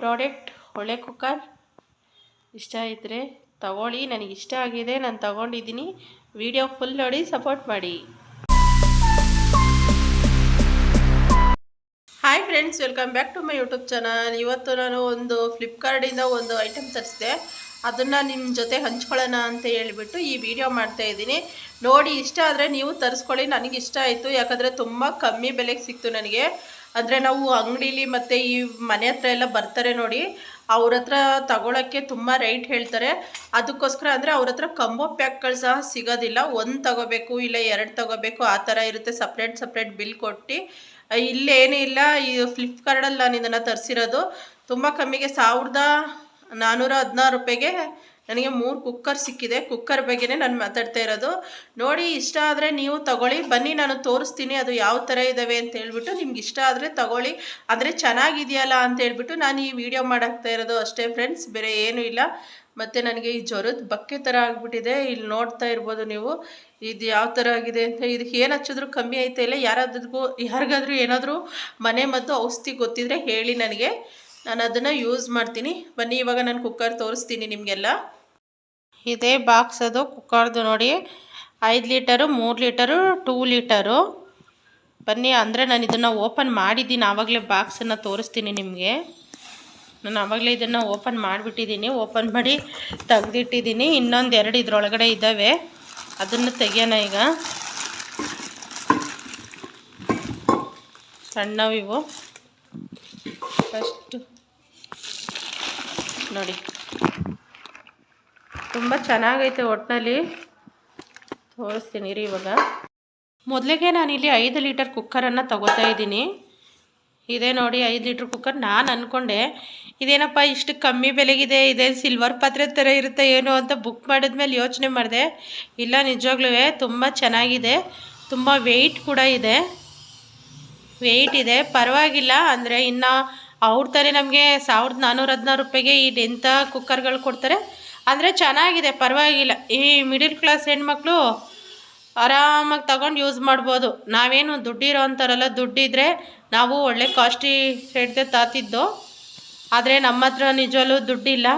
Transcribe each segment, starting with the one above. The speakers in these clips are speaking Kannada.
ಪ್ರಾಡಕ್ಟ್, ಒಳ್ಳೆ ಕುಕ್ಕರ್ ಇಷ್ಟ ಇದ್ದರೆ ತಗೊಳ್ಳಿ. ನನಗೆ ಇಷ್ಟ ಆಗಿದೆ, ನಾನು ತಗೊಂಡಿದ್ದೀನಿ. ವಿಡಿಯೋ ಫುಲ್ ನೋಡಿ ಸಪೋರ್ಟ್ ಮಾಡಿ. Hi friends welcome back to my YouTube channel ಇವತ್ತು ನಾನು ಒಂದು ಫ್ಲಿಪ್ಕಾರ್ಟಿಂದ ಒಂದು ಐಟಮ್ ತರಿಸಿದೆ. ಅದನ್ನು ನಿಮ್ಮ ಜೊತೆ ಹಂಚ್ಕೊಳ್ಳೋಣ ಅಂತ ಹೇಳಿಬಿಟ್ಟು ಈ ವಿಡಿಯೋ ಮಾಡ್ತಾ ಇದ್ದೀನಿ. ನೋಡಿ, ಇಷ್ಟ ಆದರೆ ನೀವು ತರಿಸ್ಕೊಳ್ಳಿ. ನನಗೆ ಇಷ್ಟ ಆಯಿತು. ಯಾಕಂದರೆ ತುಂಬ ಕಮ್ಮಿ ಬೆಲೆಗೆ ಸಿಕ್ತು ನನಗೆ. ಅಂದರೆ ನಾವು ಅಂಗಡೀಲಿ ಮತ್ತು ಈ ಮನೆ ಹತ್ರ ಎಲ್ಲ ಬರ್ತಾರೆ ನೋಡಿ, ಅವ್ರ ಹತ್ರ ತಗೊಳಕ್ಕೆ ತುಂಬ ರೈಟ್ ಹೇಳ್ತಾರೆ. ಅದಕ್ಕೋಸ್ಕರ ಅಂದರೆ ಅವ್ರ ಹತ್ರ ಕಂಬೋ ಪ್ಯಾಕ್ಗಳು ಸಹ ಸಿಗೋದಿಲ್ಲ. ಒಂದು ತಗೋಬೇಕು, ಇಲ್ಲ ಎರಡು ತಗೋಬೇಕು, ಆ ಥರ ಇರುತ್ತೆ. ಸಪ್ರೇಟ್ ಸಪ್ರೇಟ್ ಬಿಲ್ ಕೊಟ್ಟು. ಇಲ್ಲೇನೂ ಇಲ್ಲ, ಈ ಫ್ಲಿಪ್ಕಾರ್ಟಲ್ಲಿ ನಾನು ಇದನ್ನು ತರಿಸಿರೋದು. ತುಂಬ ಕಮ್ಮಿಗೆ ಸಾವಿರದ ನಾನ್ನೂರ ಹದಿನಾರು ರೂಪಾಯಿಗೆ ನನಗೆ ಮೂರು ಕುಕ್ಕರ್ ಸಿಕ್ಕಿದೆ. ಕುಕ್ಕರ್ ಬಗ್ಗೆನೇ ನಾನು ಮಾತಾಡ್ತಾ ಇರೋದು. ನೋಡಿ, ಇಷ್ಟ ಆದರೆ ನೀವು ತಗೊಳ್ಳಿ. ಬನ್ನಿ, ನಾನು ತೋರಿಸ್ತೀನಿ ಅದು ಯಾವ ಥರ ಇದ್ದಾವೆ ಅಂತ ಹೇಳ್ಬಿಟ್ಟು ನಿಮ್ಗೆ ಇಷ್ಟ ಆದರೆ ತಗೊಳ್ಳಿ. ಆದರೆ ಚೆನ್ನಾಗಿದೆಯಲ್ಲ ಅಂತ ಹೇಳ್ಬಿಟ್ಟು ನಾನು ಈ ವಿಡಿಯೋ ಮಾಡಾಕ್ತಾ ಇರೋದು ಅಷ್ಟೇ ಫ್ರೆಂಡ್ಸ್ ಬೇರೆ ಏನೂ ಇಲ್ಲ. ಮತ್ತು ನನಗೆ ಈ ಜ್ವರದ ಬಕ್ಕೆ ಥರ ಆಗಿಬಿಟ್ಟಿದೆ. ಇಲ್ಲಿ ನೋಡ್ತಾ ಇರ್ಬೋದು ನೀವು. ಇದು ಯಾವ ಥರ ಆಗಿದೆ ಅಂತ ಇದಕ್ಕೆ ಏನು ಹಚ್ಚಿದ್ರು ಕಮ್ಮಿ ಆಯ್ತಾ ಇಲ್ಲ? ಯಾರಾದ್ರಿಗೂ ಯಾರಿಗಾದ್ರೂ ಏನಾದರೂ ಮನೆ ಮದ್ದು ಔಷಧಿ ಗೊತ್ತಿದ್ರೆ ಹೇಳಿ ನನಗೆ. ನಾನು ಅದನ್ನು ಯೂಸ್ ಮಾಡ್ತೀನಿ. ಬನ್ನಿ, ಇವಾಗ ನಾನು ಕುಕ್ಕರ್ ತೋರಿಸ್ತೀನಿ ನಿಮಗೆಲ್ಲ. ಇದೇ ಬಾಕ್ಸ್ ಅದು ಕುಕ್ಕರ್ದು ನೋಡಿ. ಐದು ಲೀಟರು ಮೂರು ಲೀಟರು ಟೂ ಲೀಟರು ಬನ್ನಿ, ಅಂದರೆ ನಾನು ಇದನ್ನು ಓಪನ್ ಮಾಡಿದ್ದೀನಿ. ಆವಾಗಲೇ ಬಾಕ್ಸನ್ನು ತೋರಿಸ್ತೀನಿ ನಿಮಗೆ. ನಾನು ಆವಾಗಲೇ ಇದನ್ನು ಓಪನ್ ಮಾಡಿಬಿಟ್ಟಿದ್ದೀನಿ. ಓಪನ್ ಮಾಡಿ ತೆಗೆದಿಟ್ಟಿದ್ದೀನಿ. ಇನ್ನೊಂದು ಎರಡು ಇದರೊಳಗಡೆ ಇದ್ದಾವೆ ಅದನ್ನು ತೆಗಿಯೋಣ ಈಗ. ಸಣ್ಣವಿವು ಫಸ್ಟು. ನೋಡಿ. ತುಂಬ ಚೆನ್ನಾಗೈತೆ ಒಟ್ಟಿನಲ್ಲಿ ತೋರಿಸ್ತೀನಿ ರೀ ಇವಾಗ. ಮೊದಲಿಗೆ ನಾನಿಲ್ಲಿ ಐದು ಲೀಟರ್ ಕುಕ್ಕರನ್ನು ತಗೋತಾ ಇದ್ದೀನಿ. ಇದೇ ನೋಡಿ ಐದು ಲೀಟ್ರ್ ಕುಕ್ಕರ್ ನಾನು ಅಂದ್ಕೊಂಡೆ ಇದೇನಪ್ಪ ಇಷ್ಟು ಕಮ್ಮಿ ಬೆಲೆಗಿದೆ ಇದೇನು ಸಿಲ್ವರ್ ಪಾತ್ರೆ ಥರ ಇರುತ್ತೆ ಏನು ಅಂತ ಬುಕ್ ಮಾಡಿದ್ಮೇಲೆ ಯೋಚನೆ ಮಾಡಿದೆ. ಇಲ್ಲ, ನಿಜವಾಗ್ಲೂ ತುಂಬ ಚೆನ್ನಾಗಿದೆ. ತುಂಬ ವೆಯ್ಟ್ ಕೂಡ ಇದೆ. ವೆಯ್ಟ್ ಇದೆ. ಪರವಾಗಿಲ್ಲ ಅಂದರೆ ಇನ್ನು ಅವ್ರ ಥರ ನಮಗೆ ಸಾವಿರದ ನಾನ್ನೂರ ಹದಿನಾರು ರೂಪಾಯಿಗೆ ಇದೆಂಥ ಕುಕ್ಕರ್ಗಳು ಕೊಡ್ತಾರೆ. ಅಂದರೆ ಚೆನ್ನಾಗಿದೆ, ಪರವಾಗಿಲ್ಲ. ಈ ಮಿಡಿಲ್ ಕ್ಲಾಸ್ ಹೆಣ್ಮಕ್ಳು ಆರಾಮಾಗಿ ತಗೊಂಡು ಯೂಸ್ ಮಾಡ್ಬೋದು. ನಾವೇನು ದುಡ್ಡಿರೋ ಅಂತಾರಲ್ಲ ದುಡ್ಡಿದ್ರೆ ನಾವು ಒಳ್ಳೆ ಕಾಸ್ಟ್ಲಿ ರೇಟ್ದೆ ತಾತಿದ್ದು. ಆದರೆ ನಮ್ಮ ಹತ್ರ ನಿಜವಲ್ಲೂ ದುಡ್ಡಿಲ್ಲ.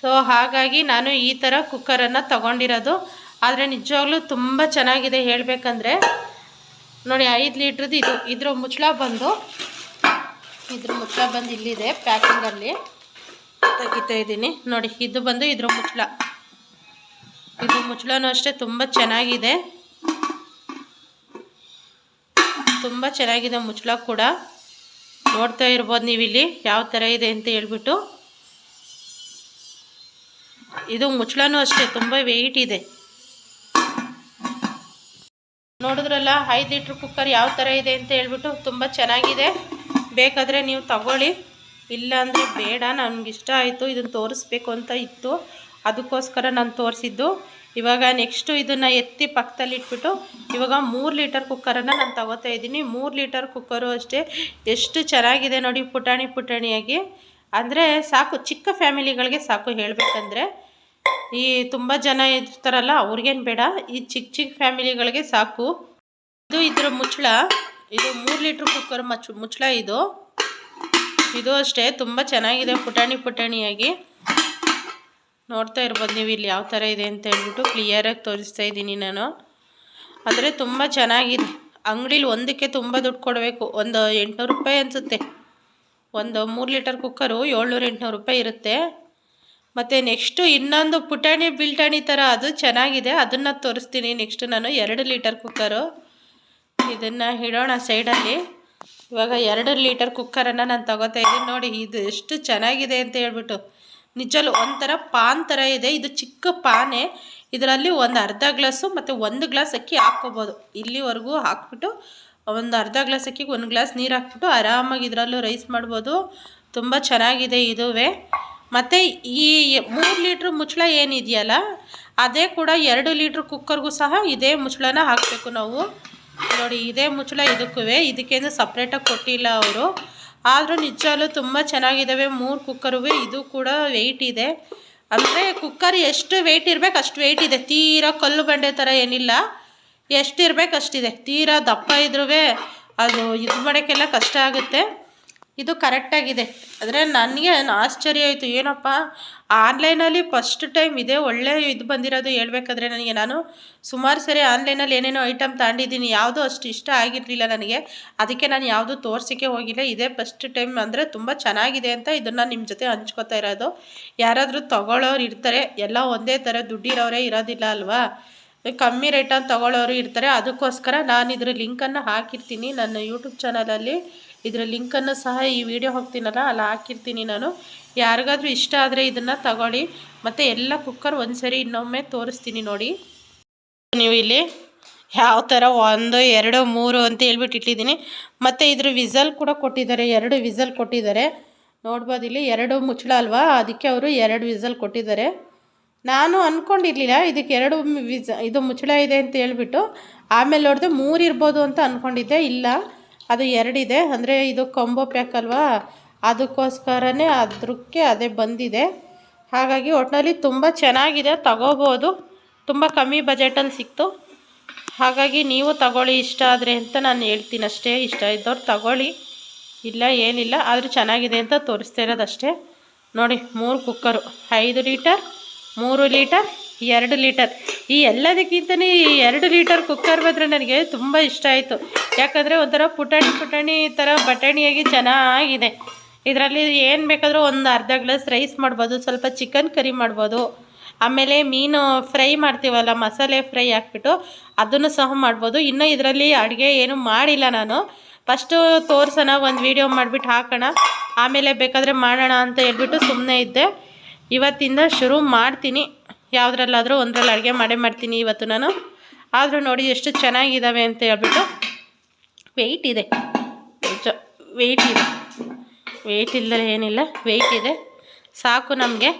ಸೊ ಹಾಗಾಗಿ ನಾನು ಈ ಥರ ಕುಕ್ಕರನ್ನು ತಗೊಂಡಿರೋದು. ಆದರೆ ನಿಜವಾಗ್ಲೂ ತುಂಬ ಚೆನ್ನಾಗಿದೆ ಹೇಳಬೇಕಂದ್ರೆ. ನೋಡಿ, ಐದು ಲೀಟ್ರದ್ದು ಇದು. ಇದ್ರ ಮುಚ್ಚಳ ಬಂದು ಇದ್ರ ಮುಚ್ಚಳ ಬಂದು ಇಲ್ಲಿದೆ ಪ್ಯಾಕಿಂಗಲ್ಲಿ ತೆಗಿತಾ ಇದ್ದೀನಿ. ನೋಡಿ, ಇದು ಬಂದು ಇದ್ರ ಮುಚ್ಚಳ. ಇದು ಮುಚ್ಚಳನೂ ಅಷ್ಟೇ, ತುಂಬ ಚೆನ್ನಾಗಿದೆ. ತುಂಬ ಚೆನ್ನಾಗಿದೆ ಮುಚ್ಚಳ ಕೂಡ. ನೋಡ್ತಾ ಇರ್ಬೋದು ನೀವು ಇಲ್ಲಿ ಯಾವ ಥರ ಇದೆ ಅಂತ ಹೇಳ್ಬಿಟ್ಟು. ಇದು ಮುಚ್ಚಳನೂ ಅಷ್ಟೇ, ತುಂಬ ವೆಯ್ಟ್ ಇದೆ. ನೋಡಿದ್ರಲ್ಲ, ಐದು ಲೀಟ್ರ್ ಕುಕ್ಕರ್ ಯಾವ ಥರ ಇದೆ ಅಂತ ಹೇಳ್ಬಿಟ್ಟು ತುಂಬ ಚೆನ್ನಾಗಿದೆ. ಬೇಕಾದರೆ ನೀವು ತಗೊಳ್ಳಿ. ಇಲ್ಲಾಂದರೆ ಬೇಡ ನನಗೆ ಇಷ್ಟ ಆಯಿತು ಇದನ್ನು ತೋರಿಸ್ಬೇಕು ಅಂತ ಇತ್ತು. ಅದಕ್ಕೋಸ್ಕರ ನಾನು ತೋರಿಸಿದ್ದು. ಇವಾಗ ನೆಕ್ಸ್ಟು ಇದನ್ನು ಎತ್ತಿ ಪಕ್ಕದಲ್ಲಿ ಇಟ್ಬಿಟ್ಟು, ಇವಾಗ ಮೂರು ಲೀಟರ್ ಕುಕ್ಕರನ್ನು ನಾನು ತಗೋತಾ ಇದ್ದೀನಿ. ಮೂರು ಲೀಟರ್ ಕುಕ್ಕರು ಅಷ್ಟೇ. ಎಷ್ಟು ಚೆನ್ನಾಗಿದೆ ನೋಡಿ ಪುಟಾಣಿ ಪುಟಾಣಿಯಾಗಿ. ಅಂದರೆ ಸಾಕು, ಚಿಕ್ಕ ಫ್ಯಾಮಿಲಿಗಳಿಗೆ ಸಾಕು ಹೇಳಬೇಕಂದ್ರೆ. ಈ ತುಂಬ ಜನ ಇರ್ತಾರಲ್ಲ, ಅವ್ರಿಗೇನು ಬೇಡ. ಈ ಚಿಕ್ಕ ಚಿಕ್ಕ ಫ್ಯಾಮಿಲಿಗಳಿಗೆ ಸಾಕು. ಇದು ಇದ್ರ ಮುಚ್ಚಳ. ಇದು ಮೂರು ಲೀಟ್ರ್ ಕುಕ್ಕರ್ ಮಚ್ಚು ಮುಚ್ಚಳ ಇದು. ಇದು ಅಷ್ಟೇ, ತುಂಬ ಚೆನ್ನಾಗಿದೆ, ಪುಟಾಣಿ ಪುಟಾಣಿಯಾಗಿ. ನೋಡ್ತಾ ಇರ್ಬೋದು ನೀವು ಇಲ್ಲಿ ಯಾವ ಥರ ಇದೆ ಅಂತ ಹೇಳ್ಬಿಟ್ಟು ಕ್ಲಿಯರಾಗಿ ತೋರಿಸ್ತಾ ಇದ್ದೀನಿ ನಾನು. ಆದರೆ ತುಂಬ ಚೆನ್ನಾಗಿದೆ. ಅಂಗಡೀಲಿ ಒಂದಕ್ಕೆ ತುಂಬ ದುಡ್ಡು ಕೊಡಬೇಕು. ಒಂದು ಎಂಟುನೂರು ರೂಪಾಯಿ ಅನಿಸುತ್ತೆ. ಒಂದು ಮೂರು ಲೀಟರ್ ಕುಕ್ಕರು ಏಳ್ನೂರು, ಎಂಟುನೂರು ರೂಪಾಯಿ ಇರುತ್ತೆ. ಮತ್ತು ನೆಕ್ಸ್ಟು ಇನ್ನೊಂದು ಪುಟಾಣಿ, ಬಿಲ್ಟಾಣಿ ಥರ ಅದು ಚೆನ್ನಾಗಿದೆ. ಅದನ್ನು ತೋರಿಸ್ತೀನಿ. ನೆಕ್ಸ್ಟು ನಾನು ಎರಡು ಲೀಟರ್ ಕುಕ್ಕರು. ಇದನ್ನು ಇಡೋಣ ಸೈಡಲ್ಲಿ ಇವಾಗ ಎರಡು ಲೀಟರ್ ಕುಕ್ಕರನ್ನು ನಾನು ತಗೋತಾ ಇದ್ದೀನಿ ನೋಡಿ, ಇದು ಎಷ್ಟು ಚೆನ್ನಾಗಿದೆ ಅಂತ ಹೇಳ್ಬಿಟ್ಟು. ನಿಜಲ್ಲೂ ಒಂಥರ ಪಾನ್ ಥರ ಇದೆ. ಇದು ಚಿಕ್ಕ ಪಾನೆ. ಇದರಲ್ಲಿ ಒಂದು ಅರ್ಧ ಗ್ಲಾಸು ಮತ್ತು ಒಂದು ಗ್ಲಾಸ್ ಅಕ್ಕಿ ಹಾಕ್ಕೋಬೋದು. ಇಲ್ಲಿವರೆಗೂ ಹಾಕ್ಬಿಟ್ಟು ಒಂದು ಅರ್ಧ ಗ್ಲಾಸ್ ಅಕ್ಕಿಗೆ ಒಂದು ಗ್ಲಾಸ್ ನೀರು ಹಾಕ್ಬಿಟ್ಟು ಆರಾಮಾಗಿ ಇದರಲ್ಲೂ ರೈಸ್ ಮಾಡ್ಬೋದು. ತುಂಬ ಚೆನ್ನಾಗಿದೆ ಇದುವೇ. ಮತ್ತು ಈ ಮೂರು ಲೀಟ್ರ್ ಮುಚ್ಚಳ ಏನಿದೆಯಲ್ಲ, ಅದೇ ಕೂಡ ಎರಡು ಲೀಟ್ರ್ ಕುಕ್ಕರ್ಗೂ ಸಹ ಇದೇ ಮುಚ್ಚಳನ ಹಾಕಬೇಕು ನಾವು. ನೋಡಿ, ಇದೇ ಮುಚ್ಚಳ ಇದಕ್ಕೂ ಇದಕ್ಕೇನು ಸಪ್ರೇಟಾಗಿ ಕೊಟ್ಟಿಲ್ಲ ಅವರು. ಆದರೂ ನಿಜವಾಗ್ಲೂ ತುಂಬ ಚೆನ್ನಾಗಿದ್ದಾವೆ ಮೂರು ಕುಕ್ಕರು ಇದು ಕೂಡ ವೆಯ್ಟ್ ಇದೆ. ಅಂದರೆ ಕುಕ್ಕರ್ ಎಷ್ಟು ವೆಯ್ಟ್ ಇರಬೇಕು ಅಷ್ಟು ವೆಯ್ಟ್ ಇದೆ. ತೀರಾ ಕಲ್ಲು ಬಂಡೆ ಥರ ಏನಿಲ್ಲ. ಎಷ್ಟು ಇರಬೇಕು ಅಷ್ಟಿದೆ. ತೀರಾ ದಪ್ಪ ಇದ್ರೂ ಅದು ಇದು ಮಾಡೋಕ್ಕೆಲ್ಲ ಕಷ್ಟ ಆಗುತ್ತೆ. ಇದು ಕರೆಕ್ಟಾಗಿದೆ ಆದರೆ ನನಗೆ ಆಶ್ಚರ್ಯ ಆಯಿತು. ಏನಪ್ಪ? ಆನ್ಲೈನಲ್ಲಿ ಫಸ್ಟ್ ಟೈಮ್ ಇದೆ ಒಳ್ಳೆ ಇದು ಬಂದಿರೋದು ಹೇಳ್ಬೇಕಾದ್ರೆ ನನಗೆ ನಾನು ಸುಮಾರು ಸರಿ ಆನ್ಲೈನಲ್ಲಿ ಏನೇನೋ ಐಟಮ್ ತಗೊಂಡಿದ್ದೀನಿ. ಯಾವುದೂ ಅಷ್ಟು ಇಷ್ಟ ಆಗಿರಲಿಲ್ಲ ನನಗೆ. ಅದಕ್ಕೆ ನಾನು ಯಾವುದೂ ತೋರಿಸಿಕೆ ಹೋಗಿಲ್ಲ. ಇದೇ ಫಸ್ಟ್ ಟೈಮ್ ಅಂದರೆ ತುಂಬ ಚೆನ್ನಾಗಿದೆ ಅಂತ ಇದನ್ನು ನಿಮ್ಮ ಜೊತೆ ಹಂಚ್ಕೋತಾ ಇರೋದು. ಯಾರಾದರೂ ತಗೊಳ್ಳೋರು ಇರ್ತಾರೆ. ಎಲ್ಲ ಒಂದೇ ಥರ ದುಡ್ಡಿರೋರೇ ಇರೋದಿಲ್ಲ ಅಲ್ವಾ? ಕಮ್ಮಿ ರೇಟಲ್ಲಿ ತಗೊಳ್ಳೋರು ಇರ್ತಾರೆ. ಅದಕ್ಕೋಸ್ಕರ ನಾನು ಇದ್ರ ಲಿಂಕನ್ನು ಹಾಕಿರ್ತೀನಿ. ನನ್ನ ಯೂಟ್ಯೂಬ್ ಚಾನಲಲ್ಲಿ ಇದರ ಲಿಂಕನ್ನು ಸಹ ಈ ವಿಡಿಯೋ ಹೋಗ್ತೀನಲ್ಲ, ಅಲ್ಲಿ ಹಾಕಿರ್ತೀನಿ ನಾನು. ಯಾರಿಗಾದ್ರೂ ಇಷ್ಟ ಆದರೆ ಇದನ್ನು ತಗೊಳ್ಳಿ. ಮತ್ತು ಎಲ್ಲ ಕುಕ್ಕರ್ ಒಂದು ಸರಿ ಇನ್ನೊಮ್ಮೆ ತೋರಿಸ್ತೀನಿ ನೋಡಿ. ನೀವು ಇಲ್ಲಿ ಯಾವ ಥರ ಒಂದು, ಎರಡು, ಮೂರು ಅಂತ ಹೇಳ್ಬಿಟ್ಟು ಇಟ್ಟಿದ್ದೀನಿ. ಮತ್ತು ಇದ್ರ ವಿಸಲ್ ಕೂಡ ಕೊಟ್ಟಿದ್ದಾರೆ, ಎರಡು ವಿಸಲ್ ಕೊಟ್ಟಿದ್ದಾರೆ. ನೋಡ್ಬೋದು ಇಲ್ಲಿ ಎರಡು ಮುಚ್ಚಳ ಅಲ್ವಾ? ಅದಕ್ಕೆ ಅವರು ಎರಡು ವಿಸಲ್ ಕೊಟ್ಟಿದ್ದಾರೆ. ನಾನು ಅಂದ್ಕೊಂಡಿರ್ಲಿಲ್ಲ ಇದಕ್ಕೆ ಎರಡು ವಿಸ, ಇದು ಮುಚ್ಚಳ ಇದೆ ಅಂತ ಹೇಳ್ಬಿಟ್ಟು. ಆಮೇಲೆ ನೋಡಿದೆ ಮೂರು ಇರ್ಬೋದು ಅಂತ ಅಂದ್ಕೊಂಡಿದ್ದೆ ಇಲ್ಲ. ಅದು ಎರಡಿದೆ. ಅಂದರೆ ಇದು ಕೊಂಬೋ ಪ್ಯಾಕ್ ಅಲ್ವಾ? ಅದಕ್ಕೋಸ್ಕರನೇ ಅದಕ್ಕೆ ಅದೇ ಬಂದಿದೆ. ಹಾಗಾಗಿ ಒಟ್ಟಿನಲ್ಲಿ ತುಂಬ ಚೆನ್ನಾಗಿದೆ. ತಗೋಬೋದು. ತುಂಬ ಕಮ್ಮಿ ಬಜೆಟಲ್ಲಿ ಸಿಕ್ತು. ಹಾಗಾಗಿ ನೀವು ತಗೊಳ್ಳಿ ಇಷ್ಟ ಆದರೆ ಅಂತ ನಾನು ಹೇಳ್ತೀನಿ ಅಷ್ಟೇ. ಇಷ್ಟ ಇದ್ದವ್ರು ತಗೊಳ್ಳಿ. ಇಲ್ಲ, ಏನಿಲ್ಲ. ಆದರೂ ಚೆನ್ನಾಗಿದೆ ಅಂತ ತೋರಿಸ್ತಾ ಇರೋದಷ್ಟೇ. ನೋಡಿ, ಮೂರು ಕುಕ್ಕರು ಐದು ಲೀಟರ್ ಮೂರು ಲೀಟರ್ ಎರಡು ಲೀಟರ್. ಈ ಎಲ್ಲದಕ್ಕಿಂತನೇ ಈ ಎರಡು ಲೀಟರ್ ಕುಕ್ಕರ್ ಬಂದರೆ ನನಗೆ ತುಂಬ ಇಷ್ಟ ಆಯಿತು. ಯಾಕಂದರೆ ಒಂಥರ ಪುಟಾಣಿ ಪುಟಾಣಿ ಥರ ಬಟಾಣಿಯಾಗಿ ಚೆನ್ನಾಗಿದೆ. ಇದರಲ್ಲಿ ಏನು ಬೇಕಾದರೂ ಒಂದು ಅರ್ಧ ಗ್ಲಾಸ್ ರೈಸ್ ಮಾಡ್ಬೋದು, ಸ್ವಲ್ಪ ಚಿಕನ್ ಕರಿ ಮಾಡ್ಬೋದು. ಆಮೇಲೆ ಮೀನು ಫ್ರೈ ಮಾಡ್ತೀವಲ್ಲ, ಮಸಾಲೆ ಫ್ರೈ ಹಾಕ್ಬಿಟ್ಟು ಅದನ್ನು ಸಹ ಮಾಡ್ಬೋದು. ಇನ್ನು ಇದರಲ್ಲಿ ಅಡುಗೆ ಏನು ಮಾಡಿಲ್ಲ ನಾನು. ಫಸ್ಟು ತೋರ್ಸೋಣ, ಒಂದು ವೀಡಿಯೋ ಮಾಡಿಬಿಟ್ಟು ಹಾಕೋಣ. ಆಮೇಲೆ ಬೇಕಾದರೆ ಮಾಡೋಣ ಅಂತ ಹೇಳ್ಬಿಟ್ಟು ಸುಮ್ಮನೆ ಇದ್ದೆ. ಇವತ್ತಿಂದ ಶುರು ಮಾಡ್ತೀನಿ. ಯಾವುದ್ರಲ್ಲಾದರೂ ಒಂದರಲ್ಲಿ ಅಡುಗೆ ಮಾಡೇ ಮಾಡ್ತೀನಿ ಇವತ್ತು ನಾನು. ಆದರೂ ನೋಡಿ ಎಷ್ಟು ಚೆನ್ನಾಗಿದ್ದಾವೆ ಅಂತ ಹೇಳ್ಬಿಟ್ಟು ವೆಯ್ಟ್ ಇದೆ. ವೆಯ್ಟ್ ಇದೆ. ವೆಯ್ಟ್ ಇಲ್ಲದೆ ಏನಿಲ್ಲ ವೆಯ್ಟ್ ಇದೆ. ಸಾಕು ನಮಗೆ.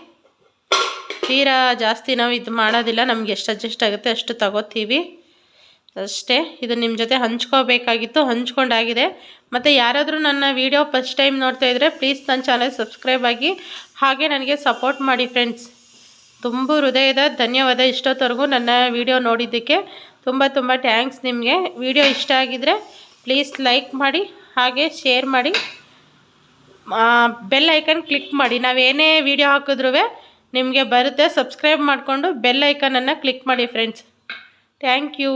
ತೀರಾ ಜಾಸ್ತಿ ನಾವು ಇದು ಮಾಡೋದಿಲ್ಲ, ನಮ್ಗೆ ಎಷ್ಟು ಅಡ್ಜಸ್ಟ್ ಆಗುತ್ತೆ ಅಷ್ಟು ತಗೋತೀವಿ. ಅಷ್ಟೇ, ಇದು ನಿಮ್ಮ ಜೊತೆ ಹಂಚ್ಕೋಬೇಕಾಗಿತ್ತು, ಹಂಚ್ಕೊಂಡಾಗಿದೆ. ಮತ್ತು ಯಾರಾದರೂ ನನ್ನ ವೀಡಿಯೋ ಫಸ್ಟ್ ಟೈಮ್ ನೋಡ್ತಾ ಇದ್ದರೆ ಪ್ಲೀಸ್ ನನ್ನ ಚಾನಲ್ ಸಬ್ಸ್ಕ್ರೈಬ್ ಆಗಿ, ಹಾಗೆ ನನಗೆ ಸಪೋರ್ಟ್ ಮಾಡಿ ಫ್ರೆಂಡ್ಸ್ ತುಂಬ ಹೃದಯದ ಧನ್ಯವಾದ ಇಷ್ಟೊತ್ತವರೆಗೂ ನನ್ನ ವಿಡಿಯೋ ನೋಡಿದ್ದಕ್ಕೆ ತುಂಬ ತುಂಬ ಥ್ಯಾಂಕ್ಸ್ ನಿಮಗೆ. ವಿಡಿಯೋ ಇಷ್ಟ ಆಗಿದ್ದರೆ ಪ್ಲೀಸ್ ಲೈಕ್ ಮಾಡಿ, ಹಾಗೆ ಶೇರ್ ಮಾಡಿ. ಬೆಲ್ ಐಕನ್ ಕ್ಲಿಕ್ ಮಾಡಿ. ನಾವೇನೇ ವಿಡಿಯೋ ಹಾಕಿದ್ರೂ ನಿಮಗೆ ಬರುತ್ತೆ. ಸಬ್ಸ್ಕ್ರೈಬ್ ಮಾಡಿಕೊಂಡು ಬೆಲ್ ಐಕನನ್ನು ಕ್ಲಿಕ್ ಮಾಡಿ ಫ್ರೆಂಡ್ಸ್ ಥ್ಯಾಂಕ್ ಯು.